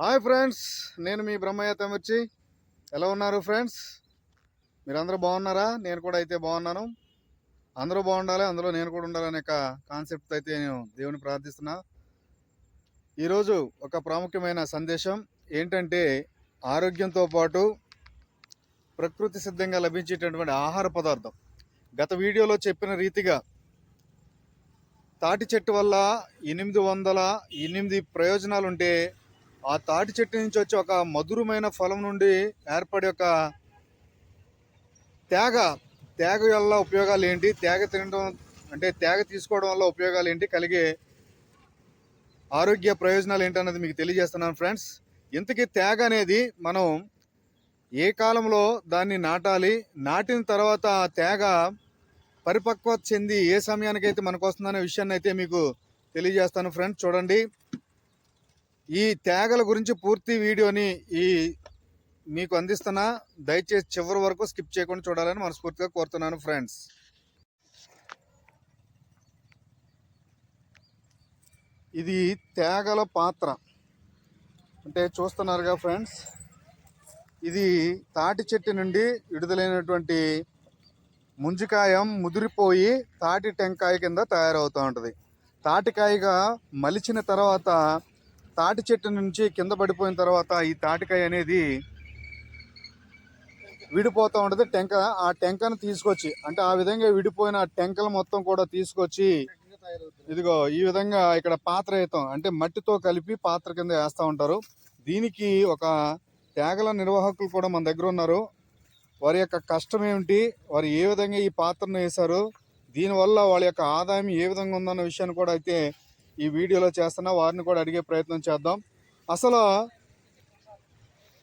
Hi friends నేను మీ బ్రహ్మయ్య తమిర్చి. ఎలా ఉన్నారు ఫ్రెండ్స్? మీరందరూ బాగున్నారా? నేను కూడా అయితే బాగున్నాను. అందరూ బాగుండాలి అందులో నేను కూడా ఉండాలనే ఒక కాన్సెప్ట్ అయితే నేను దేవుని ప్రార్థిస్తున్నా. ఈరోజు ఒక ప్రాముఖ్యమైన సందేశం ఏంటంటే ఆరోగ్యంతో పాటు ప్రకృతి సిద్ధంగా లభించేటటువంటి ఆహార పదార్థం. గత వీడియోలో చెప్పిన రీతిగా తాటి చెట్టు వల్ల ఎనిమిది వందల ఎనిమిది ప్రయోజనాలు ఉంటే ఆ తాటి చెట్టు నుంచి వచ్చి ఒక మధురమైన ఫలం నుండి ఏర్పడే ఒక తేగ. తేగ వల్ల ఉపయోగాలు ఏంటి? తేగ తినడం అంటే తేగ తీసుకోవడం వల్ల ఉపయోగాలు ఏంటి? కలిగే ఆరోగ్య ప్రయోజనాలు ఏంటన్నది మీకు తెలియజేస్తున్నాను ఫ్రెండ్స్. ఇంతకీ తేగ అనేది మనం ఏ కాలంలో దాన్ని నాటాలి? నాటిన తర్వాత ఆ తేగ పరిపక్వత చెంది ఏ సమయానికైతే మనకు వస్తుందనే విషయాన్ని అయితే మీకు తెలియజేస్తాను ఫ్రెండ్స్. చూడండి. ఈ తేగల గురించి పూర్తి వీడియోని ఈ మీకు అందిస్తున్నా దయచేసి చివరి వరకు స్కిప్ చేయకుండా చూడాలని మనస్ఫూర్తిగా కోరుతున్నాను ఫ్రెండ్స్. ఇది తేగల పాత్ర. అంటే చూస్తున్నారుగా ఫ్రెండ్స్ ఇది తాటి చెట్టు నుండి విడుదలైనటువంటి ముంజికాయం ముదిరిపోయి తాటి టెంకాయ కింద తయారవుతూ ఉంటుంది. తాటికాయగా మలిచిన తర్వాత తాటి చెట్టు నుంచి కింద పడిపోయిన తర్వాత ఈ తాటికాయ అనేది విడిపోతూ ఉంటుంది. టెంక ఆ టెంకను తీసుకొచ్చి అంటే ఆ విధంగా విడిపోయిన ఆ టెంకలు మొత్తం కూడా తీసుకొచ్చి ఇదిగో ఈ విధంగా ఇక్కడ పాత్ర వేస్తాం అంటే మట్టితో కలిపి పాత్ర కింద వేస్తూ ఉంటారు. దీనికి ఒక తేగల నిర్వాహకులు కూడా మన దగ్గర ఉన్నారు. వారి యొక్క కష్టం ఏమిటి? వారు ఏ విధంగా ఈ పాత్రను వేశారు? దీనివల్ల వాళ్ళ యొక్క ఆదాయం ఏ విధంగా ఉందన్న విషయాన్ని కూడా అయితే ఈ వీడియోలో చేస్తున్నా వారిని కూడా అడిగే ప్రయత్నం చేద్దాం. అసలు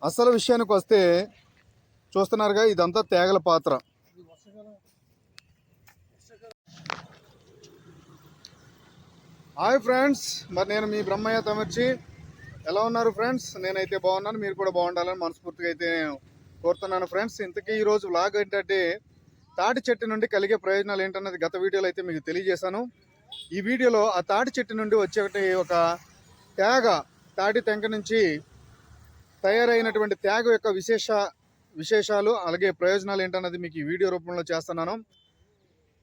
అసలు విషయానికి వస్తే చూస్తున్నారుగా ఇదంతా తేగల పాత్ర. హాయ్ ఫ్రెండ్స్ మరి నేను మీ బ్రహ్మయ్య తమర్చి. ఎలా ఉన్నారు ఫ్రెండ్స్? నేనైతే బాగున్నాను మీరు కూడా బాగుండాలని మనస్ఫూర్తిగా అయితే నేను కోరుతున్నాను ఫ్రెండ్స్. ఇంతకీ ఈరోజు వ్లాగ్ ఏంటంటే తాటి చెట్టు నుండి కలిగే ప్రయోజనాలు ఏంటన్నది గత వీడియోలో అయితే మీకు తెలియజేశాను. ఈ వీడియోలో ఆ తాటి చెట్టు నుండి వచ్చే ఒక తేగ తాటి తెంక నుంచి తయారైనటువంటి తేగ యొక్క విశేష విశేషాలు అలాగే ప్రయోజనాలు ఏంటన్నది మీకు ఈ వీడియో రూపంలో చేస్తున్నాను.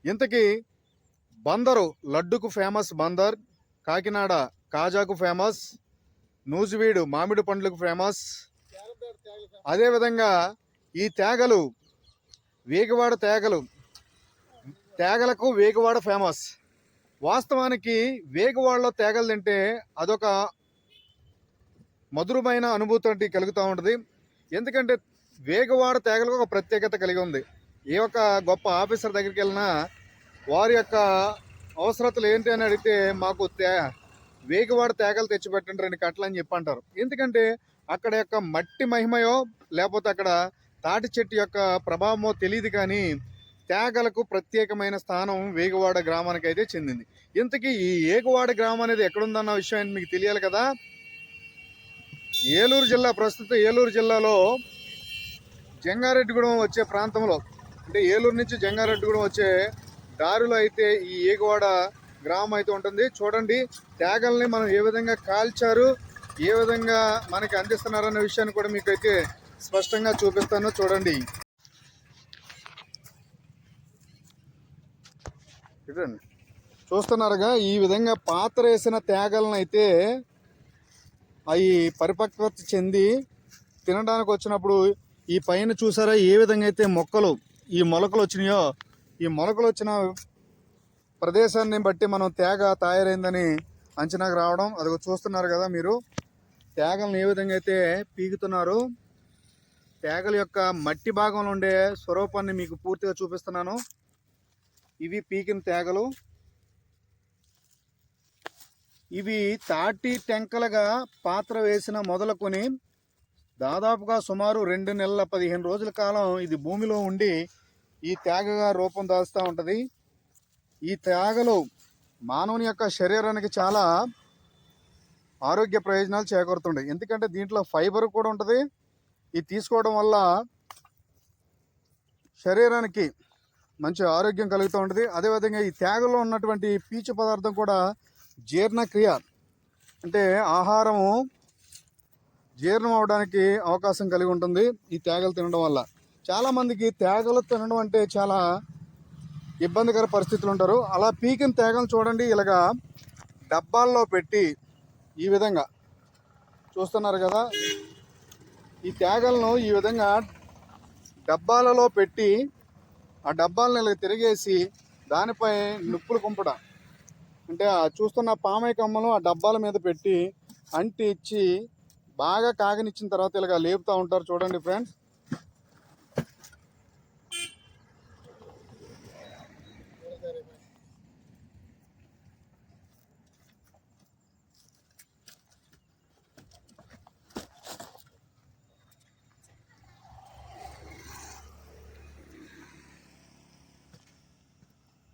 ఇంతకీ బందరు లడ్డుకు ఫేమస్ బందర్ కాకినాడ కాజాకు ఫేమస్ నూజివీడు మామిడి పండ్లకు ఫేమస్. అదేవిధంగా ఈ తేగలు వేగవాడ తేగలు తేగలకు వేగవాడ ఫేమస్. వాస్తవానికి వేగవాడలో తేగలు తింటే అదొక మధురమైన అనుభూతి కలుగుతూ ఉంటుంది. ఎందుకంటే వేగవాడ తేగలకు ఒక ప్రత్యేకత కలిగి ఉంది. ఏ ఒక్క గొప్ప ఆఫీసర్ దగ్గరికి వెళ్ళినా వారి యొక్క అవసరతలు ఏంటి అని అడిగితే మాకు తే వేగవాడ తేగలు తెచ్చిపెట్టండి రెండు కట్టలు అని చెప్పి అంటారు ఎందుకంటే అక్కడ యొక్క మట్టి మహిమయో లేకపోతే అక్కడ తాటి చెట్టు యొక్క ప్రభావమో తెలియదు కానీ తేగలకు ప్రత్యేకమైన స్థానం వేగవాడ గ్రామానికి అయితే చెందింది. ఇంతకీ ఈ ఏగవాడ గ్రామం అనేది ఎక్కడుందన్న విషయం మీకు తెలియాలి కదా? ఏలూరు జిల్లా ప్రస్తుతం ఏలూరు జిల్లాలో జంగారెడ్డిగూడెం వచ్చే ప్రాంతంలో అంటే ఏలూరు నుంచి జంగారెడ్డిగూడెం వచ్చే దారిలో అయితే ఈ ఏగవాడ గ్రామం అయితే ఉంటుంది. చూడండి తేగల్ని మనం ఏ విధంగా కాల్చారు ఏ విధంగా మనకి అందిస్తున్నారన్న విషయాన్ని కూడా మీకు అయితే స్పష్టంగా చూపిస్తాను. చూడండి. ఇదండి. చూస్తున్నారుగా ఈ విధంగా పాత్ర వేసిన తేగలను అయితే అవి పరిపక్వత చెంది తినడానికి వచ్చినప్పుడు ఈ పైన చూసారా ఏ విధంగా అయితే మొక్కలు ఈ మొలకలు వచ్చినాయో ఈ మొలకలు వచ్చిన ప్రదేశాన్ని బట్టి మనం తేగ తయారైందని అంచనాకు రావడం అది చూస్తున్నారు కదా మీరు తేగలను ఏ విధంగా అయితే పీకుతున్నారు తేగల యొక్క మట్టి భాగంలో ఉండే స్వరూపాన్ని మీకు పూర్తిగా చూపిస్తున్నాను. ఇవి పీకిన తేగలు. ఇవి తాటి టెంకలుగా పాత్ర వేసిన మొదలుకొని దాదాపుగా సుమారు రెండు నెలల పదిహేను రోజుల కాలం ఇది భూమిలో ఉండి ఈ తేగగా రూపం దాస్తూ ఉంటుంది. ఈ తేగలు మానవుని యొక్క శరీరానికి చాలా ఆరోగ్య ప్రయోజనాలు చేకూరుతుంటాయి. ఎందుకంటే దీంట్లో ఫైబర్ కూడా ఉంటుంది. ఇది తీసుకోవడం వల్ల శరీరానికి మంచి ఆరోగ్యం కలుగుతూ ఉంటుంది. అదేవిధంగా ఈ తేగలో ఉన్నటువంటి పీచు పదార్థం కూడా జీర్ణక్రియ అంటే ఆహారము జీర్ణం అవడానికి అవకాశం కలిగి ఉంటుంది ఈ తేగలు తినడం వల్ల. చాలామందికి తేగలు తినడం అంటే చాలా ఇబ్బందికర పరిస్థితులు ఉంటారు. అలా పీకిన తేగలు చూడండి. ఇలాగా డబ్బాల్లో పెట్టి ఈ విధంగా చూస్తున్నారు కదా. ఈ తేగలను ఈ విధంగా డబ్బాలలో పెట్టి ఆ డబ్బాలను ఇలా తిరిగేసి దానిపై నిప్పులు కుంపట. అంటే చూస్తున్న పామాయి కమ్మలు ఆ డబ్బాల మీద పెట్టి అంటి ఇచ్చి బాగా కాగనిచ్చిన తర్వాత ఇలాగ లేపుతూ ఉంటారు చూడండి ఫ్రెండ్స్.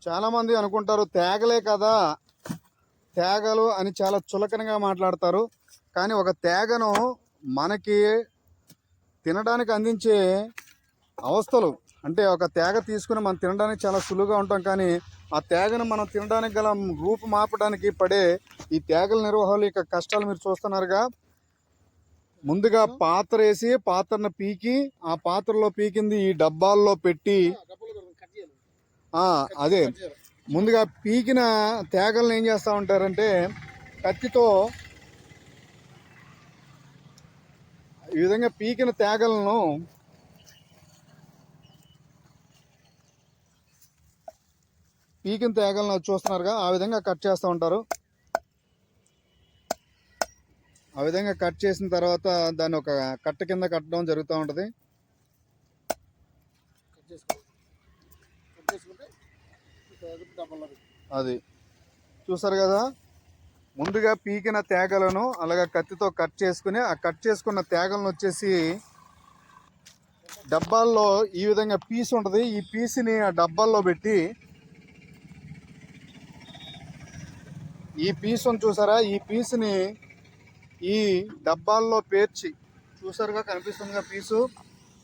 చాలామంది అనుకుంటారు తేగలే కదా. తేగలు అని చాలా చులకనగా మాట్లాడతారు. కానీ ఒక తేగను మనకి తినడానికి అందించే అవస్థలు అంటే ఒక తేగ తీసుకుని మనం తినడానికి చాలా సులువుగా ఉంటాం. కానీ ఆ తేగను మనం తినడానికి గల రూపు మాపడానికి పడే ఈ తేగల నిర్వహణ యొక్క కష్టాలు మీరు చూస్తున్నారుగా. ముందుగా పాత్ర వేసి పాత్రను పీకి ఆ పాత్రలో పీకింది ఈ డబ్బాల్లో పెట్టి అదే. ముందుగా పీకిన తేగలను ఏం చేస్తూ ఉంటారంటే కత్తితో ఈ విధంగా పీకిన తేగలను పీకిన తేగలను చూస్తున్నారుగా ఆ విధంగా కట్ చేస్తూ ఉంటారు. ఆ విధంగా కట్ చేసిన తర్వాత దాన్ని ఒక కట్ట కింద కట్టడం జరుగుతూ ఉంటుంది. అది. చూసారు కదా? ముందుగా పీకిన తేగలను అలాగా కత్తితో కట్ చేసుకుని ఆ కట్ చేసుకున్న తేగలను వచ్చేసి డబ్బాల్లో ఈ విధంగా పీస్ ఉంటుంది. ఈ పీస్ని ఆ డబ్బాల్లో పెట్టి ఈ పీసును చూసారా? ఈ పీస్ని ఈ డబ్బాల్లో పేర్చి చూసారుగా కనిపిస్తుందిగా పీసు?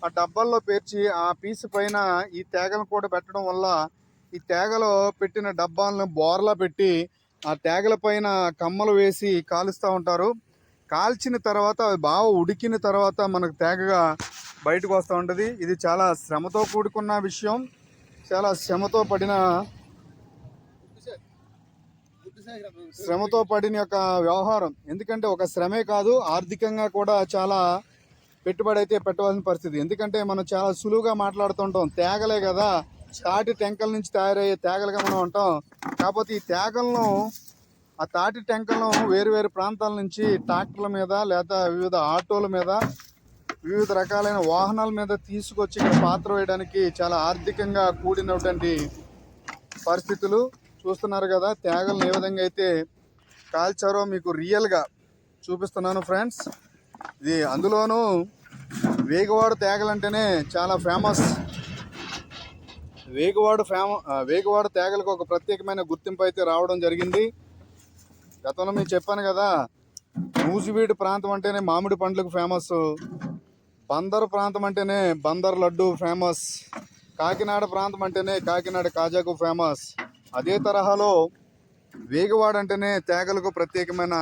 ఆ డబ్బాల్లో పేర్చి ఆ పీసు పైన ఈ తేగలను కూడా పెట్టడం వల్ల ఈ తేగలో పెట్టిన డబ్బాలను బోర్లా పెట్టి ఆ తేగల పైన కమ్మలు వేసి కాలుస్తూ ఉంటారు. కాల్చిన తర్వాత అవి బాగా ఉడికిన తర్వాత మనకు తేగగా బయటకు వస్తూ ఉంటుంది. ఇది చాలా శ్రమతో కూడుకున్న విషయం. చాలా శ్రమతో పడిన శ్రమతో పడిన యొక్క వ్యవహారం. ఎందుకంటే ఒక శ్రమే కాదు ఆర్థికంగా కూడా చాలా పెట్టుబడి అయితే పెట్టవలసిన పరిస్థితి. ఎందుకంటే మనం చాలా సులువుగా మాట్లాడుతుంటాం తేగలే కదా తాటి టెంకల నుంచి తయారయ్యే తేగలుగా మనం ఉంటాం. కాకపోతే ఈ తేగలను ఆ తాటి టెంకలను వేరు వేరు ప్రాంతాల నుంచి ట్రాక్టర్ల మీద లేదా వివిధ ఆటోల మీద వివిధ రకాలైన వాహనాల మీద తీసుకొచ్చి ఇక్కడ పాత్ర వేయడానికి చాలా ఆర్థికంగా కూడినటువంటి పరిస్థితులు చూస్తున్నారు కదా. తేగలను ఏ విధంగా అయితే కాల్చారో మీకు రియల్గా చూపిస్తున్నాను ఫ్రెండ్స్ ఇది అందులోనూ వేగవాడు తేగలంటేనే చాలా ఫేమస్ వేగవాడు ఫేమ వేగవాడు తేగలకు ఒక ప్రత్యేకమైన గుర్తింపు అయితే రావడం జరిగింది. గతంలో మీకు చెప్పాను కదా మూసివీడు ప్రాంతం అంటేనే మామిడి పండ్లకు ఫేమస్. బందర్ ప్రాంతం అంటేనే బందర్ లడ్డు ఫేమస్. కాకినాడ ప్రాంతం అంటేనే కాకినాడ కాజాకు ఫేమస్. అదే తరహాలో వేగవాడ అంటేనే తేగలకు ప్రత్యేకమైన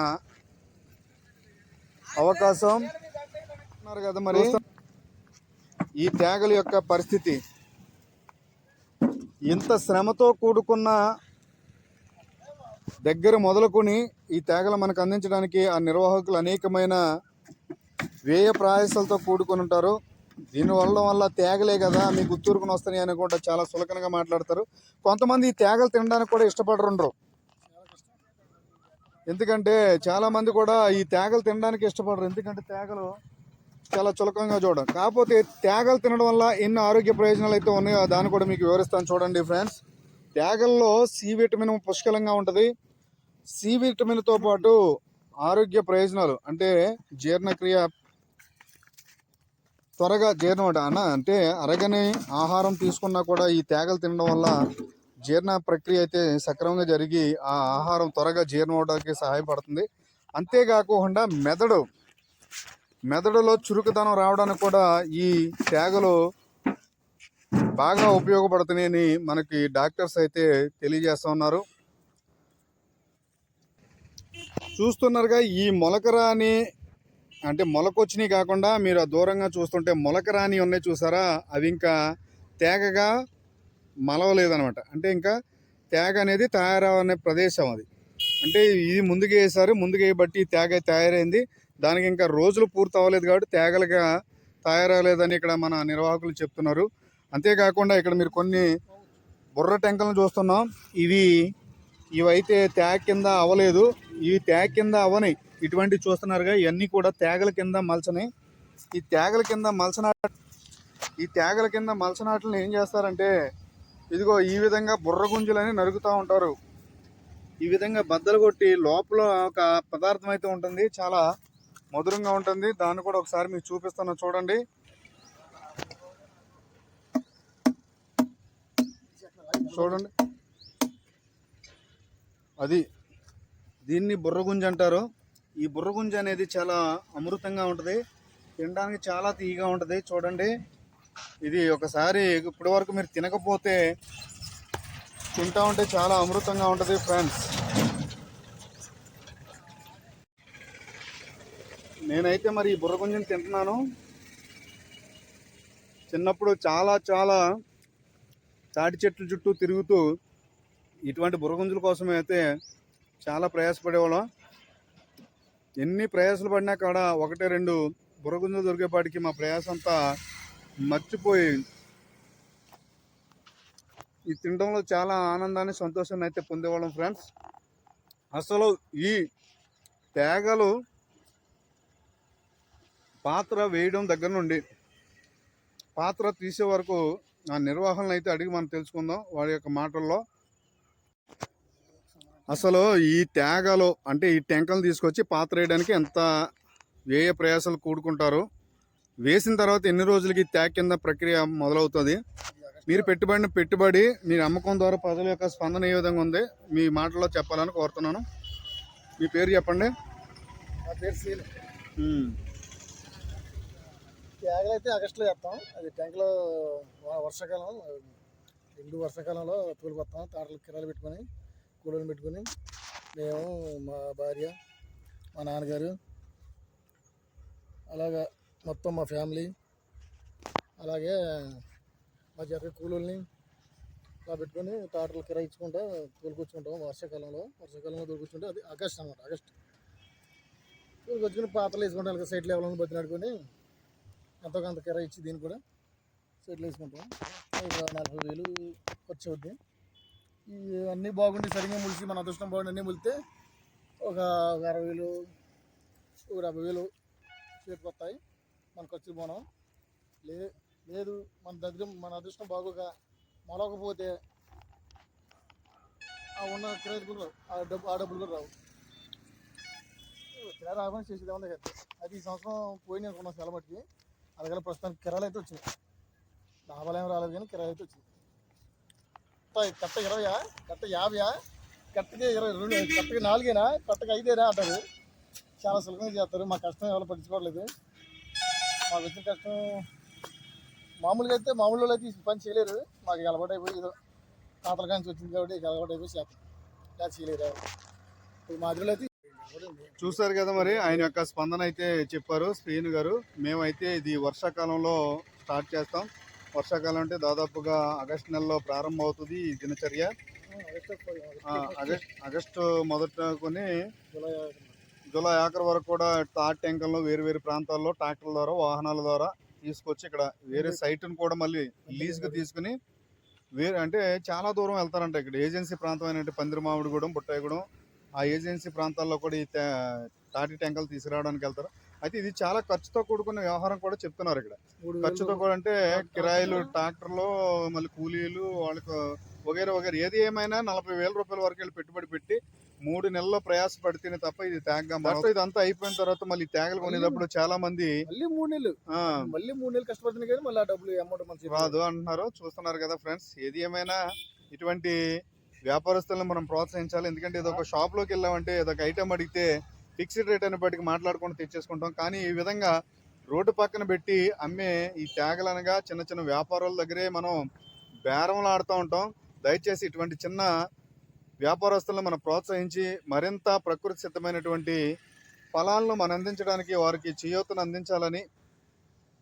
అవకాశం. ఉన్నారు కదా మరి? ఈ తేగల యొక్క పరిస్థితి. ఇంత శ్రమతో కూడుకున్న దగ్గర మొదలుకొని ఈ తేగలు మనకు అందించడానికి ఆ నిర్వాహకులు అనేకమైన వ్యయ ప్రయాసాలతో కూడుకొని ఉంటారు. దీనివల్ల వల్ల తేగలే కదా మీ గుర్తురుకుని వస్తాయి అని కూడా చాలా సులకనగా మాట్లాడతారు. కొంతమంది ఈ తేగలు తినడానికి కూడా ఇష్టపడరుండ్రు ఎందుకంటే చాలామంది కూడా ఈ తేగలు తినడానికి ఇష్టపడరు. ఎందుకంటే తేగలు చాలా చులకంగా చూడడం. కాకపోతే తేగలు తినడం వల్ల ఎన్ని ఆరోగ్య ప్రయోజనాలు అయితే ఉన్నాయో దాన్ని కూడా మీకు వివరిస్తాను చూడండి ఫ్రెండ్స్. తేగల్లో సి విటమిన్ పుష్కలంగా ఉంటుంది. సి విటమిన్తో పాటు ఆరోగ్య ప్రయోజనాలు అంటే జీర్ణక్రియ త్వరగా జీర్ణం అవడం అన్న అంటే అరగని ఆహారం తీసుకున్నా కూడా ఈ తేగలు తినడం వల్ల జీర్ణ ప్రక్రియ అయితే సక్రమంగా జరిగి ఆ ఆహారం త్వరగా జీర్ణం అవడానికి సహాయపడుతుంది. అంతేకాకుండా మెదడు. మెదడులో చురుకుదనం రావడానికి కూడా ఈ తేగలు బాగా ఉపయోగపడుతున్నాయని మనకి డాక్టర్స్ అయితే తెలియజేస్తూ ఉన్నారు. చూస్తున్నారుగా ఈ మొలకరాని అంటే మొలకొచ్చినవి కాకుండా మీరు ఆ దూరంగా చూస్తుంటే మొలకరాని ఉన్నాయి చూసారా? అవి ఇంకా తేగగా మలవలేదనమాట అంటే ఇంకా తేగ అనేది తయారవనే ప్రదేశం అది. అంటే ఇది ముందుకు వేసారు ముందుకు వేయబట్టి తేగ తయారైంది. దానికి ఇంకా రోజులు పూర్తి అవ్వలేదు కాబట్టి తేగలుగా తయారవ్వలేదని ఇక్కడ మన నిర్వాహకులు చెప్తున్నారు. అంతేకాకుండా ఇక్కడ మీరు కొన్ని బుర్ర టెంకలను చూస్తున్నాం. ఇవి ఇవైతే తేగ కింద అవ్వలేదు. ఇవి తేగ కింద అవని ఇటువంటి చూస్తున్నారుగా ఇవన్నీ కూడా తేగల కింద మలచని. ఈ తేగల కింద మలసనా ఈ తేగల కింద మలసనాట్లను ఏం చేస్తారంటే ఇదిగో ఈ విధంగా బుర్ర గుంజులని నరుకుతూ ఉంటారు. ఈ విధంగా బద్దలు కొట్టి లోపల ఒక పదార్థం అయితే ఉంటుంది. చాలా మధురంగా ఉంటుంది. దాన్ని కూడా ఒకసారి మీకు చూపిస్తాను చూడండి. చూడండి. అది దీన్ని బుర్రగుంజ అంటారు. ఈ బుర్రగుంజ అనేది చాలా అమృతంగా ఉంటుంది. తినడానికి చాలా తీయగా ఉంటుంది. చూడండి. ఇది ఒకసారి ఇప్పటి వరకు మీరు తినకపోతే తింటా ఉంటే చాలా అమృతంగా ఉంటుంది ఫ్రెండ్స్ నేనైతే మరి ఈ బుర్రగుంజని తింటున్నాను. చిన్నప్పుడు చాలా చాలా తాటి చెట్ల చుట్టూ తిరుగుతూ ఇటువంటి బుర్రగుంజుల కోసమే అయితే చాలా ప్రయాసపడేవాళ్ళం. ఎన్ని ప్రయాసలు పడినా కాడ ఒకటి రెండు బుర్రగుంజలు దొరికేపాటికి మా ప్రయాస అంతా మర్చిపోయి ఈ తినడంలో చాలా ఆనందాన్ని సంతోషాన్ని అయితే పొందేవాళ్ళం ఫ్రెండ్స్. అసలు ఈ తేగలు పాత్ర వేయడం దగ్గర నుండి పాత్ర తీసే వరకు ఆ నిర్వహణ అయితే అడిగి మనం తెలుసుకుందాం వాడి యొక్క మాటల్లో. అసలు ఈ తేగలు అంటే ఈ టెంకలు తీసుకొచ్చి పాత్ర వేయడానికి ఎంత వ్యయ ప్రయాసాలు కూడుకుంటారు? వేసిన తర్వాత ఎన్ని రోజులకి తేగ కింద ప్రక్రియ మొదలవుతుంది? మీరు పెట్టుబడిన పెట్టుబడి మీ అమ్మకం ద్వారా ప్రజల యొక్క స్పందన ఏ విధంగా ఉంది? మీ మాటల్లో చెప్పాలని కోరుతున్నాను. మీ పేరు చెప్పండి. నా పేరు సీలు అయితే ఆగస్టులో చేస్తాం. అది ట్యాంక్లో వర్షాకాలం రెండు వర్షాకాలంలో తోలుకొస్తాం తాటలు కిరాలు పెట్టుకొని కూలీలు పెట్టుకొని మేము మా భార్య మా నాన్నగారు అలాగా మొత్తం మా ఫ్యామిలీ అలాగే మా జరిగే కూలీల్ని ఇలా పెట్టుకొని తాటలు కిరా ఇచ్చుకుంటా తోలుకొచ్చుకుంటాం వర్షాకాలంలో. వర్షాకాలంలో తోలుకొచ్చుకుంటే అది ఆగస్ట్ అనమాట ఆగస్ట్. తోలుకొచ్చుకుని పాత్రలు వేసుకుంటాం సైట్ సైడ్ లెవెల్ బతినాడుకొని. ఎంతో కొంత కిరా ఇచ్చి దీన్ని కూడా సెటిల్ వేసుకుంటాం ఒక నలభై వేలు ఖర్చు అవుద్ది. ఈ అన్నీ బాగుండి సరిగ్గా ములిసి మన అదృష్టం బాగుండి అన్నీ ములితే ఒక అరవై వేలు ఒక డెబ్బై వేలు చేతికి వస్తాయి. మన ఖర్చులు పోనాం. లే లేదు మన దగ్గర మన అదృష్టం బాగోక మొలవకపోతే ఆ ఉన్న క్రేజ్ కూడా రావు. ఆ డబ్బు ఆ డబ్బులు కూడా రావు. ఇలా రాకుండా చేసేది ఏమన్నా కదా. అది ఈ సంవత్సరం పోయిన అనుకున్నాం సెలబట్టి అలాగే ప్రస్తుతానికి కిరాలు అయితే వచ్చినాయి. లాభాలు ఏం రాలేదు కానీ కిరాయి అయితే వచ్చింది. కట్ట- కట్ట ఇరవయా? కట్ట యాభయా? కట్టకి ఇరవై రెండు. కట్టకి నాలుగేనా? కట్టకి ఐదేనా అంటారు. చాలా సులభంగా చేస్తారు. మా కష్టం ఎవరు పట్టించుకోవట్లేదు. మాకు వచ్చిన కష్టం మామూలుగా అయితే మామూలు అయితే పని చేయలేరు. మాకు అలవాటు అయిపోయి ఏదో తాతల కాంచి వచ్చింది కాబట్టి అలవాటు అయిపోయి చేస్తాం. ఇలా చేయలేరు ఎవరు. ఇప్పుడు మా అదిలో అయితే చూసారు కదా మరి ఆయన యొక్క స్పందన అయితే చెప్పారు శ్రీను గారు. మేమైతే ఇది వర్షాకాలంలో స్టార్ట్ చేస్తాం. వర్షాకాలం అంటే దాదాపుగా ఆగస్ట్ నెలలో ప్రారంభం అవుతుంది ఈ దినచర్య. ఆగస్ట్ ఆగస్టు మొదట కొని జూలై ఆఖరి వరకు. కూడా తాటి ట్యాంకర్లో వేరు వేరు ప్రాంతాల్లో ట్రాక్టర్ల ద్వారా వాహనాల ద్వారా తీసుకొచ్చి ఇక్కడ వేరే సైట్ను కూడా మళ్ళీ లీజ్కి తీసుకుని వేరే అంటే చాలా దూరం వెళ్తారంట ఇక్కడ. ఏజెన్సీ ప్రాంతం అయినట్టు పందిరిమామిడిగూడెం బుట్టాయిగూడెం ఆ ఏజెన్సీ ప్రాంతాల్లో కూడా ఈ తాటి ట్యాంకర్లు తీసుకురావడానికి వెళ్తారు. అయితే ఇది చాలా ఖర్చుతో కూడుకున్న వ్యవహారం కూడా చెప్తున్నారు ఇక్కడ. ఖర్చుతో కూడా అంటే కిరాయిలు ట్రాక్టర్లు మళ్ళీ కూలీలు వాళ్ళకు వగేరే వగేరే ఏది ఏమైనా నలభై వేల రూపాయల వరకు వెళ్ళి పెట్టుబడి పెట్టి మూడు నెలల్లో ప్రయాస పడితేనే తప్ప ఇది తేగగా మొత్తం ఇదంతా అయిపోయిన తర్వాత మళ్ళీ తేగలు కొనేటప్పుడు చాలా మంది మళ్ళీ మూడు నెలలు. మళ్ళీ మూడు నెలలు కష్టపడుతుంది కానీ మళ్ళీ ఆ డబ్బులు అమౌంట్ రాదు అంటున్నారు. చూస్తున్నారు కదా ఫ్రెండ్స్. ఏది ఏమైనా ఇటువంటి వ్యాపారస్తులను మనం ప్రోత్సహించాలి. ఎందుకంటే ఇది ఒక షాప్లోకి వెళ్ళామంటే ఏదో ఒక ఐటమ్ అడిగితే ఫిక్స్డ్ రేట్ అనేప్పటికీ మాట్లాడుకుంటూ తెచ్చేసుకుంటాం. కానీ ఈ విధంగా రోడ్డు పక్కన పెట్టి అమ్మే ఈ తేగలనగా చిన్న చిన్న వ్యాపారాల దగ్గరే మనం బేరంలు ఆడుతూ ఉంటాం. దయచేసి ఇటువంటి చిన్న వ్యాపారస్తులను మనం ప్రోత్సహించి మరింత ప్రకృతి సిద్ధమైనటువంటి ఫలాలను మనం అందించడానికి వారికి చేయూతను అందించాలని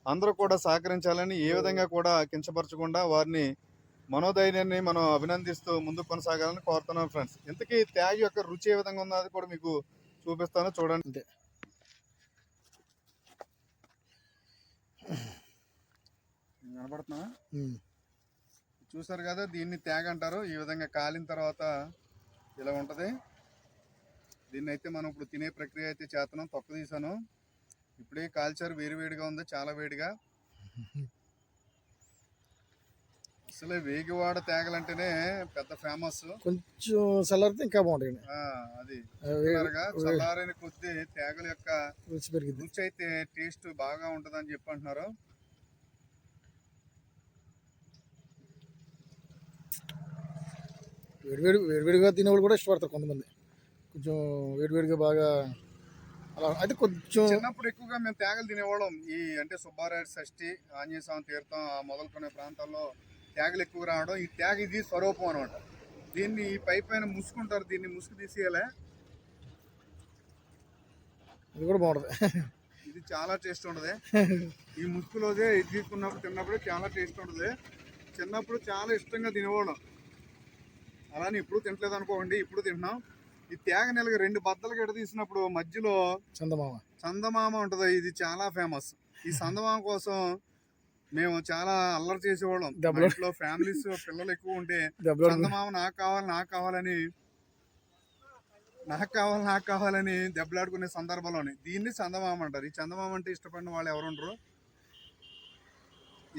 అందరూ కూడా సహకరించాలని ఏ విధంగా కూడా కించపరచకుండా వారిని మనోధైర్యాన్ని మనం అభినందిస్తూ ముందుకు కొనసాగాలని కోరుతున్నాం ఫ్రెండ్స్ ఇంతకీ ట్యాగ్ యొక్క రుచి ఏ విధంగా ఉందో అది కూడా మీకు చూపిస్తాను. చూడండి. కనపడుతున్నా ఉమ్. చూసారు కదా దీన్ని ట్యాగ్ అంటారు. ఈ విధంగా కాలిన తర్వాత ఇలా ఉంటది. దీన్ని అయితే మనం ఇప్పుడు తినే ప్రక్రియ అయితే చేస్తున్నాం. తొక్క తీసాను ఇప్పుడే కాల్చారు. వేడి వేడిగా ఉంది. చాలా వేడిగా. అసలే వేగివాడ తేగలంటేనే పెద్ద ఫేమస్. కొంచెం చల్లారితే ఇంకా బాగుంటాయండి. అది. చల్లారిన కొద్దీ తేగల యొక్క రుచి పెరిగింది రుచి అయితే టేస్ట్ బాగా ఉంటదని చెప్పి అంటున్నారు వేడివేడి వేడివేడిగా తినేవాళ్ళు కూడా ఇష్టపడతారు కొంతమంది. కొంచెం వేడివేడిగా బాగా అలా అయితే కొంచెం చిన్నప్పుడు ఎక్కువగా మేము తేగలు తినేవాళ్ళం. ఈ అంటే సుబ్బారాయుడు షష్ఠి ఆంజనేయ స్వామి తీర్థం మొదలుకునే ప్రాంతాల్లో తేగలు ఎక్కువ రావడం ఈ తేగ ఇది స్వరూపం అనమాట. దీన్ని ఈ పై పైన ముసుకుంటారు దీన్ని ముసుగు తీసేయాలి? ఇది కూడా బాగుంటుంది. ఇది చాలా టేస్ట్ ఉండదు ఈ ముసుగులోదే ఇది తీసుకున్నప్పుడు తిన్నప్పుడు చాలా టేస్ట్ ఉండదు చిన్నప్పుడు చాలా ఇష్టంగా తినేవాళ్ళం. అలానే ఇప్పుడు తినట్లేదు అనుకోండి ఇప్పుడు తింటున్నాం. ఈ తేగ నెలకి రెండు బద్దలు గడ్డ తీసినప్పుడు మధ్యలో చందమామ. చందమామ ఉంటుంది ఇది చాలా ఫేమస్ ఈ చందమామ కోసం మేము చాలా అల్లరి చేసేవాళ్ళం. ఇంట్లో ఫ్యామిలీస్ పిల్లలు ఎక్కువ ఉంటే చందమామ నాకు కావాలి నాకు కావాలని నాకు కావాలి నాకు కావాలని దెబ్బలాడుకునే సందర్భంలోని. దీన్ని చందమామ అంటారు. ఈ చందమామ అంటే ఇష్టపడిన వాళ్ళు ఎవరు ఉండరు.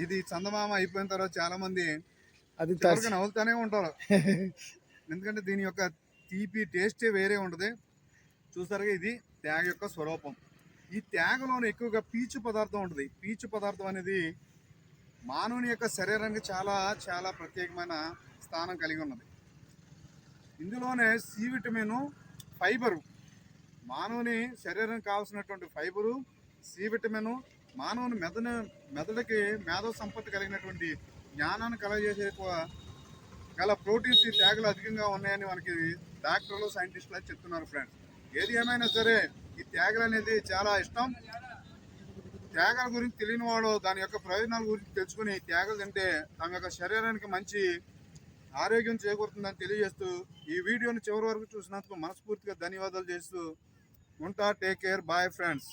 ఇది చందమామ అయిపోయిన తర్వాత చాలా మంది అది నవ్వుతానే ఉంటారు. ఎందుకంటే దీని యొక్క తీపి టేస్టే వేరే ఉంటుంది. చూసారుగా ఇది తేగ యొక్క స్వరూపం. ఈ తేగలోనే ఎక్కువగా పీచు పదార్థం ఉంటుంది. పీచు పదార్థం అనేది మానవుని యొక్క శరీరానికి చాలా చాలా ప్రత్యేకమైన స్థానం కలిగి ఉన్నది. ఇందులోనే సి విటమిన్ ఫైబరు. మానవుని శరీరానికి కావాల్సినటువంటి ఫైబరు సి విటమిన్ మానవుని మెదడు మెదడుకి మేధో సంపత్తి కలిగినటువంటి జ్ఞానాన్ని కలగజేసే ఎక్కువ- గల ప్రోటీన్స్ ఈ ట్యాగులు అధికంగా ఉన్నాయని మనకి డాక్టర్లు సైంటిస్టులు చెప్తున్నారు ఫ్రెండ్స్. ఏది ఏమైనా సరే ఈ ట్యాగులు అనేది చాలా ఇష్టం. త్యాగాల గురించి తెలియని వాడు దాని యొక్క ప్రయోజనాల గురించి తెలుసుకుని త్యాగలు తింటే తమ యొక్క శరీరానికి మంచి ఆరోగ్యం చేకూరుతుందని తెలియజేస్తూ ఈ వీడియోని చివరి వరకు చూసినందుకు మనస్ఫూర్తిగా ధన్యవాదాలు చేస్తూ ఉంటా టేక్ కేర్ బాయ్ ఫ్రెండ్స్